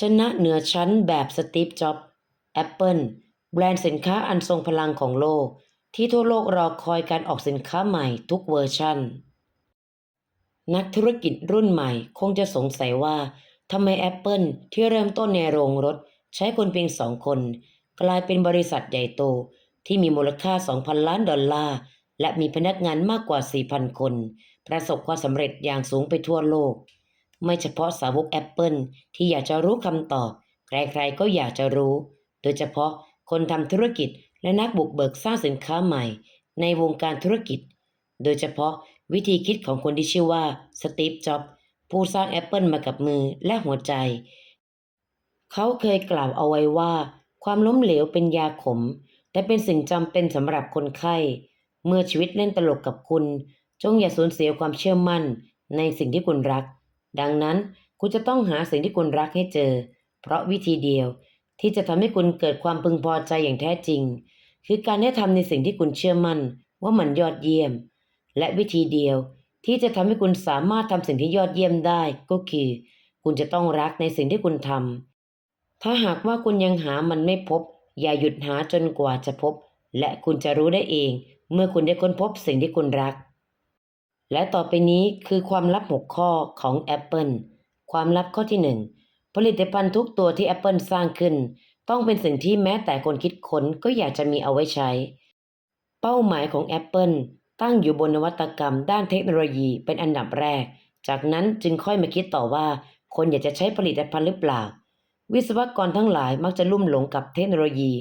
ชนะเหนือชั้นแบบสตีฟจ็อบแอปเปิลแบรนด์สินค้าอันทรงพลังของโลก ที่ทั่วโลกรอคอยการออกสินค้าใหม่ทุกเวอร์ชันนักธุรกิจรุ่นใหม่คงจะสงสัยว่าทำไม Apple ที่เริ่มต้นในโรงรถ ใช้คนเพียงสองคน กลายเป็นบริษัทใหญ่โต ที่มีมูลค่า 2,000 ล้านดอลลาร์ และมีพนักงานมากกว่า 4,000 คน ประสบความสำเร็จอย่างสูงไปทั่วโลก ไม่เฉพาะสาวก Apple ที่อยากจะรู้คำตอบ ใครๆก็อยากจะรู้ โดยเฉพาะคนทำธุรกิจและนักบุกเบิกสร้างสินค้าใหม่ ในวงการธุรกิจ โดยเฉพาะวิธีคิดของคนที่ชื่อว่าสตีฟ จ็อบส์ผู้สร้าง Apple มากับมือและหัวใจ เขาเคยกล่าวเอาไว้ว่า ความล้มเหลวเป็นยาขมแต่เป็นสิ่งจำเป็นสำหรับคนไข้ เมื่อชีวิตเล่นตลกกับคุณ จงอย่าสูญเสียความเชื่อมั่นในสิ่งที่คุณรัก ดังนั้นคุณจะต้องหาสิ่งที่คุณรักให้เจอ เพราะวิธีเดียวที่จะทำให้คุณเกิดความพึงพอใจอย่างแท้จริง คือการได้ทำในสิ่งที่คุณเชื่อมั่นว่ามันยอดเยี่ยม และวิธีเดียวที่จะทำให้คุณสามารถทำสิ่งที่ยอดเยี่ยมได้ก็คือ คุณจะต้องรักในสิ่งที่คุณทำถ้าหากว่าคุณยังหามันไม่พบ อย่าหยุดหาจนกว่าจะพบ และคุณจะรู้ได้เอง เมื่อคุณได้ค้นพบสิ่งที่คุณรัก และต่อไปนี้คือความลับ 6 ข้อของ Apple ความลับข้อที่ 1 ผลิตภัณฑ์ทุกตัวที่ Apple สร้างขึ้น ต้องเป็นสิ่งที่แม้แต่คนคิดค้นก็อยากจะมีเอาไว้ใช้ เป้าหมายของ Apple ตั้งอยู่บนนวัตกรรมด้านเทคโนโลยีเป็นอันดับแรก จากนั้นจึงค่อยมาคิดต่อว่า คนอยากจะใช้ผลิตภัณฑ์หรือเปล่า วิศวกรทั้งหลายมักจะลุ่มหลงกับเทคโนโลยี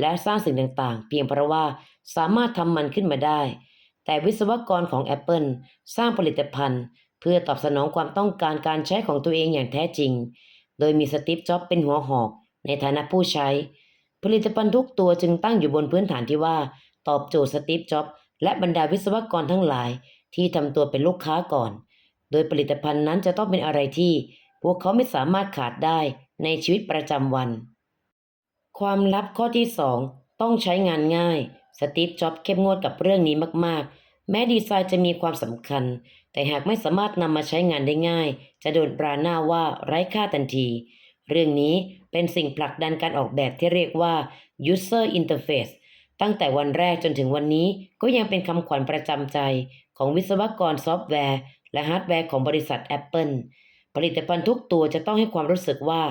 และสร้างสิ่งต่างๆ เพียงเพราะว่าสามารถทำมันขึ้นมาได้ แต่วิศวกรของ Apple สร้างผลิตภัณฑ์ เพื่อตอบสนองความต้องการการใช้ของตัวเองอย่างแท้จริง โดยมีสตีฟจ็อบเป็นหัวหอก ในฐานะผู้ใช้ ผลิตภัณฑ์ทุกตัวจึงตั้งอยู่บนพื้นฐานที่ว่า ตอบโจทย์สตีฟจ็อบและบรรดาวิศวกรทั้งหลาย ที่ทำตัวเป็นลูกค้าก่อน โดยผลิตภัณฑ์นั้นจะต้องเป็นอะไรที่ พวกเขาไม่สามารถขาดได้ในชีวิตประจำวัน ความลับข้อที่ 2 ต้องใช้งานง่าย สตีฟจ็อบเข้มงวดกับเรื่องนี้มากๆ แม้ดีไซน์จะมีความสำคัญ แต่หากไม่สามารถนำมาใช้งานได้ง่าย จะโดนปราหน้าว่าไร้ค่าทันที เรื่องนี้เป็นสิ่งผลักดันการออกแบบที่เรียกว่า user interface ตั้งแต่วันแรกจนถึงวันนี้ก็ยังเป็นคำขวัญประจำใจ ของวิศวกรซอฟต์แวร์ และฮาร์ดแวร์ของบริษัท Apple ผลิตภัณฑ์ทุกตัวจะต้องให้ความรู้สึกว่า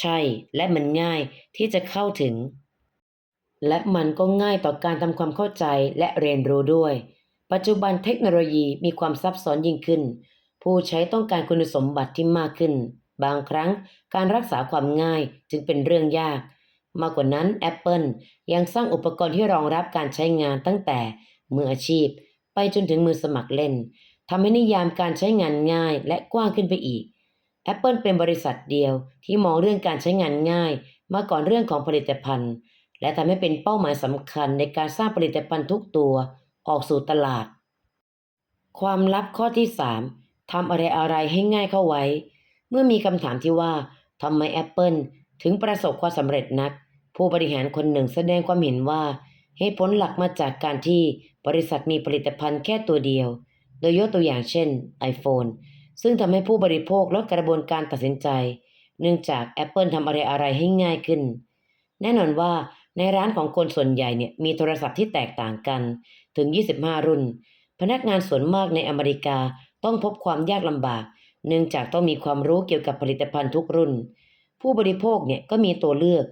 ใช่และมันง่ายที่จะเข้าถึง และมันก็ง่ายต่อการทำความเข้าใจและเรียนรู้ด้วย ปัจจุบันเทคโนโลยีมีความซับซ้อนยิ่งขึ้น ผู้ใช้ต้องการคุณสมบัติที่มากขึ้น บางครั้งการรักษาความง่ายจึงเป็นเรื่องยาก มากกว่านั้น Apple ยังสร้างอุปกรณ์ที่รองรับการใช้งานตั้งแต่มืออาชีพ ไปจนถึงมือสมัครเล่นทำให้นิยามการใช้งานง่ายและกว้างขึ้นไปอีก Apple เป็นบริษัทเดียวที่มองเรื่องการใช้งานง่าย มาก่อนเรื่องของผลิตภัณฑ์ และทำให้เป็นเป้าหมายสำคัญในการสร้างผลิตภัณฑ์ทุกตัว ออกสู่ตลาด ความลับข้อที่3ทำอะไรอะไรให้ง่ายเข้าไว้ เมื่อมีคำถามที่ว่าทำไม Apple ถึงประสบความสำเร็จนัก ผู้บริหารคนหนึ่งแสดงความเห็นว่าเหตุผลหลักมาจากการที่บริษัทมีผลิตภัณฑ์แค่ตัวเดียว โดยยกตัวอย่างเช่น iPhone ซึ่งทำให้ผู้บริโภคลดกระบวนการตัดสินใจ เนื่องจาก Apple ทำอะไรอะไรให้ง่ายขึ้น แน่นอนว่า ในร้านของคนส่วนใหญ่เนี่ยมีโทรศัพท์ที่แตกต่างกันถึง 25 รุ่น พนักงานส่วนมากในอเมริกาต้องพบความยากลำบาก เนื่องจากต้องมีความรู้เกี่ยวกับผลิตภัณฑ์ทุกรุ่น ผู้บริโภคเนี่ยก็มีตัวเลือก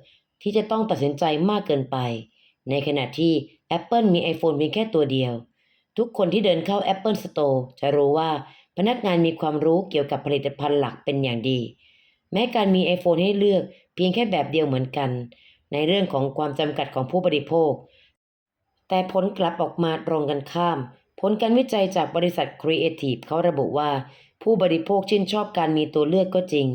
ที่จะต้องตัดสินใจมากเกินไป ในขณะที่ Apple มี iPhone เพียงแค่ตัวเดียว ทุกคนที่เดินเข้า Apple Store จะรู้ว่าพนักงานมีความรู้เกี่ยวกับผลิตภัณฑ์หลักเป็นอย่างดี แม้การมี iPhone ให้เลือกเพียงแค่แบบเดียวเหมือนกัน ในเรื่องของความจำกัดของผู้บริโภค แต่ผลกลับออกมาตรงกันข้าม ผลการวิจัยจากบริษัท Creative เขาระบุว่า ผู้บริโภคชื่นชอบการมีตัวเลือกก็จริง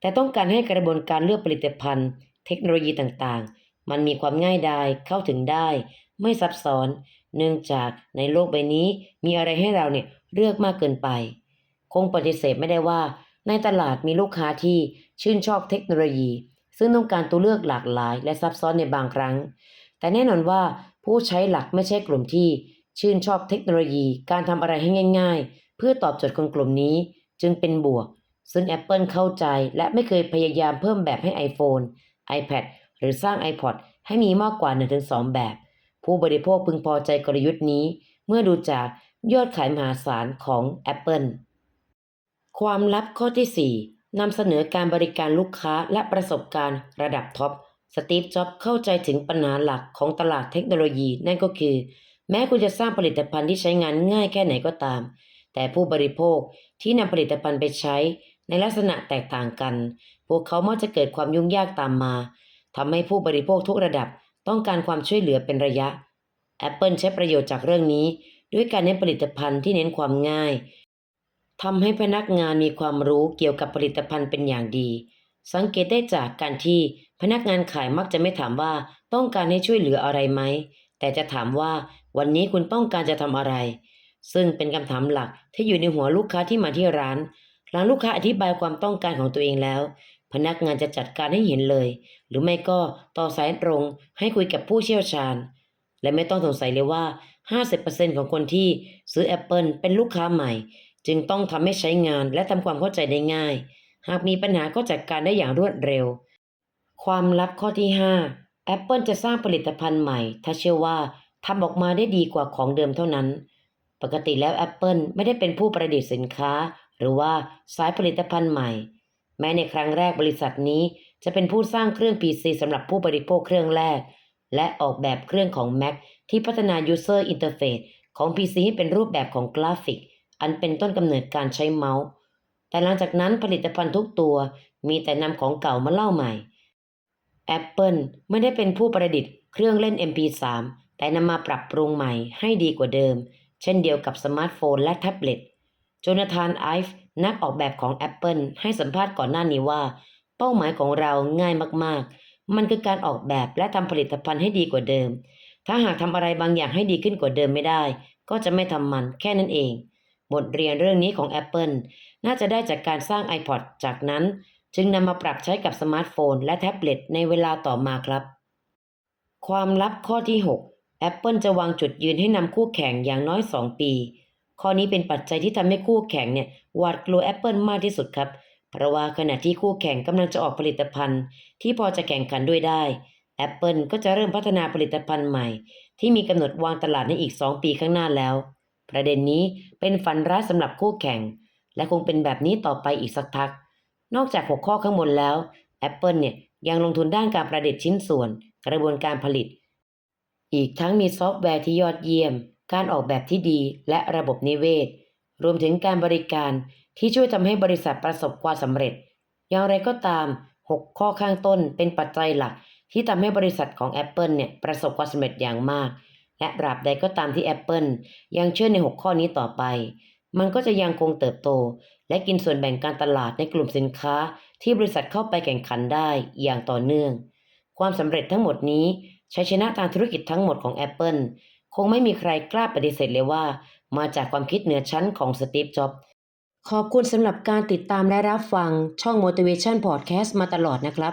แต่ต้องการให้กระบวนการเลือกผลิตภัณฑ์ เทคโนโลยีต่างๆ มันมีความง่ายดายเข้าถึงได้ ไม่ซับซ้อน เนื่องจากในโลกใบนี้มีอะไรให้เราเนี่ยเลือกมากเกินไป คงปฏิเสธไม่ได้ว่า ในตลาดมีลูกค้าที่ชื่นชอบเทคโนโลยี ซึ่งต้องการตัวเลือกหลากหลาย และซับซ้อนในบางครั้ง แต่แน่นอนว่าผู้ใช้หลักไม่ใช่กลุ่มที่ ชื่นชอบเทคโนโลยีการทำอะไรให้ง่าย ๆ เพื่อตอบโจทย์คนกลุ่มนี้จึงเป็นบวก ซึ่ง Apple เข้าใจและไม่เคยพยายามเพิ่มแบบให้ iPhone, iPad หรือสร้าง iPod ให้มีมากกว่า 1-2 แบบ ผู้บริโภคพึงพอใจกลยุทธ์นี้ เมื่อดูจากยอดขายมหาศาลของ Apple ความลับข้อที่ 4 นำเสนอการบริการลูกค้าและประสบการณ์ระดับท็อป สตีฟ จ็อบส์เข้าใจถึงปัญหาหลักของตลาดเทคโนโลยี นั่นก็คือ แม้คุณจะสร้างผลิตภัณฑ์ที่ใช้งานง่ายแค่ไหนก็ตาม แต่ผู้บริโภคที่นำผลิตภัณฑ์ไปใช้ในลักษณะแตกต่างกัน พวกเขามักจะเกิดความยุ่งยากตามมาทำให้ผู้บริโภคทุกระดับต้องการความช่วยเหลือเป็นระยะ Apple ใช้ประโยชน์จากเรื่องนี้ ด้วยการเน้นผลิตภัณฑ์ที่เน้นความง่าย ทำให้พนักงานมีความรู้เกี่ยวกับผลิตภัณฑ์เป็นอย่างดี สังเกตได้จากการที่พนักงานขายมักจะไม่ถามว่าต้องการให้ช่วยเหลืออะไรไหม แต่จะถามว่าวันนี้คุณต้องการจะทำอะไร ซึ่งเป็นคำถามหลักที่อยู่ในหัวลูกค้าที่มาที่ร้าน หลังลูกค้าอธิบายความต้องการของตัวเองแล้ว พนักงานจะจัดการให้เห็นเลย หรือไม่ก็ต่อสายตรงให้คุยกับผู้เชี่ยวชาญ และไม่ต้องสงสัยเลยว่า 50%ของคนที่ซื้อ Apple เป็นลูกค้าใหม่ จึงต้องทำให้ใช้งานและทำความเข้าใจได้ง่าย หากมีปัญหาก็จัดการได้อย่างรวดเร็ว ความลับข้อที่ 5 Apple จะสร้างผลิตภัณฑ์ใหม่ ถ้าเชื่อว่าทำออกมาได้ดีกว่าของเดิมเท่านั้น ปกติแล้ว Apple ไม่ได้เป็นผู้ประดิษฐ์สินค้า หรือว่าสายผลิตภัณฑ์ใหม่ แม้ในครั้งแรกบริษัทนี้จะเป็นผู้สร้างเครื่อง PC สำหรับผู้บริโภคเครื่องแรก และออกแบบเครื่องของ Mac ที่พัฒนา User Interface ของ PC ให้เป็นรูปแบบของกราฟิก อันเป็นต้นกำเนิดการใช้เมาส์ แต่หลังจากนั้นผลิตภัณฑ์ทุกตัวมีแต่นำของเก่ามาเล่าใหม่ Apple ไม่ได้เป็นผู้ประดิษฐ์เครื่องเล่น MP3 แต่นำมาปรับปรุงใหม่ให้ดีกว่าเดิม เช่นเดียวกับสมาร์ทโฟนและแท็บเล็ตโจนาธานไอฟ์นักออกแบบของ Apple ให้สัมภาษณ์ก่อนหน้านี้ว่า เป้าหมายของเราง่ายมากๆ มันคือการออกแบบและทำผลิตภัณฑ์ให้ดีกว่าเดิม ถ้าหากทำอะไรบางอย่างให้ดีขึ้นกว่าเดิมไม่ได้ ก็จะไม่ทำมันแค่นั้นเอง บทเรียนเรื่องนี้ของ Apple น่าจะได้จากการสร้าง iPod จากนั้น จึงนำมาปรับใช้กับสมาร์ทโฟน และแท็บเล็ตในเวลาต่อมาครับ ความลับข้อที่ 6 Apple จะวางจุดยืนให้นำคู่แข่งอย่างน้อย 2 ปี ข้อนี้เป็นปัจจัยที่ทำให้คู่แข่งเนี่ยหวาดกลัว Apple มากที่สุดครับ เพราะว่าขณะที่คู่แข่งกำลังจะออกผลิตภัณฑ์ ที่พอจะแข่งขันด้วยได้ Apple ก็จะเริ่มพัฒนาผลิตภัณฑ์ใหม่ ที่มีกำหนดวางตลาดในอีก 2 ปีข้างหน้าแล้ว ประเด็นนี้เป็นฝันร้ายสำหรับคู่แข่ง และคงเป็นแบบนี้ต่อไปอีกสักพัก นอกจากหัวข้อข้างบนแล้ว Apple เนี่ยยังลงทุนด้านการประดิษฐ์ชิ้นส่วน กระบวนการผลิต อีกทั้งมีซอฟต์แวร์ที่ยอดเยี่ยม การออกแบบที่ดีและระบบนิเวศ รวมถึงการบริการที่ช่วยทำให้บริษัทประสบความสำเร็จ อย่างไรก็ตาม 6 ข้อข้างต้นเป็นปัจจัยหลักที่ทำให้บริษัทของ Apple เนี่ยประสบความสำเร็จอย่างมาก และตราบใดก็ตามที่ Apple ยังเชื่อใน 6 ข้อนี้ต่อไป มันก็จะยังคงเติบโต และกินส่วนแบ่งการตลาดในกลุ่มสินค้าที่บริษัทเข้าไปแข่งขันได้อย่างต่อเนื่อง ความสำเร็จทั้งหมดนี้ชัยชนะทางธุรกิจทั้งหมดของ Apple คงไม่มีใครกล้าปฏิเสธเลยว่า มาจากความคิดเหนือชั้นของสตีฟ จ็อบส์ขอบคุณสำหรับการติดตามและรับฟังช่อง Motivation Podcast มาตลอดนะครับ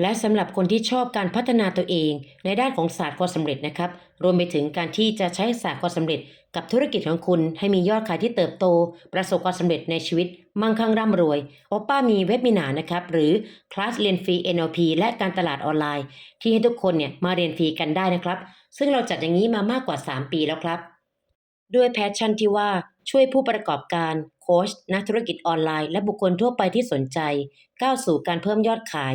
และสำหรับคนที่ชอบการพัฒนาตัวเอง ในด้านของศาสตร์ความสำเร็จนะครับ รวมไปถึงการที่จะใช้ศาสตร์ความสำเร็จ กับธุรกิจของคุณ ให้มียอดขายที่เติบโต ประสบความสำเร็จในชีวิต มั่งคั่งร่ำรวยโอป้ามีเว็บมินานะครับ หรือคลาสเรียนฟรี NLP และการตลาดออนไลน์ ที่ให้ทุกคนเนี่ยมาเรียนฟรีกันได้นะครับ ซึ่งเราจัดอย่างนี้มามากกว่า 3 ปีแล้วครับด้วยแพชชั่นที่ว่าช่วยผู้ประกอบการ โค้ชนักธุรกิจออนไลน์ และบุคคลทั่วไปที่สนใจ ก้าวสู่การเพิ่มยอดขาย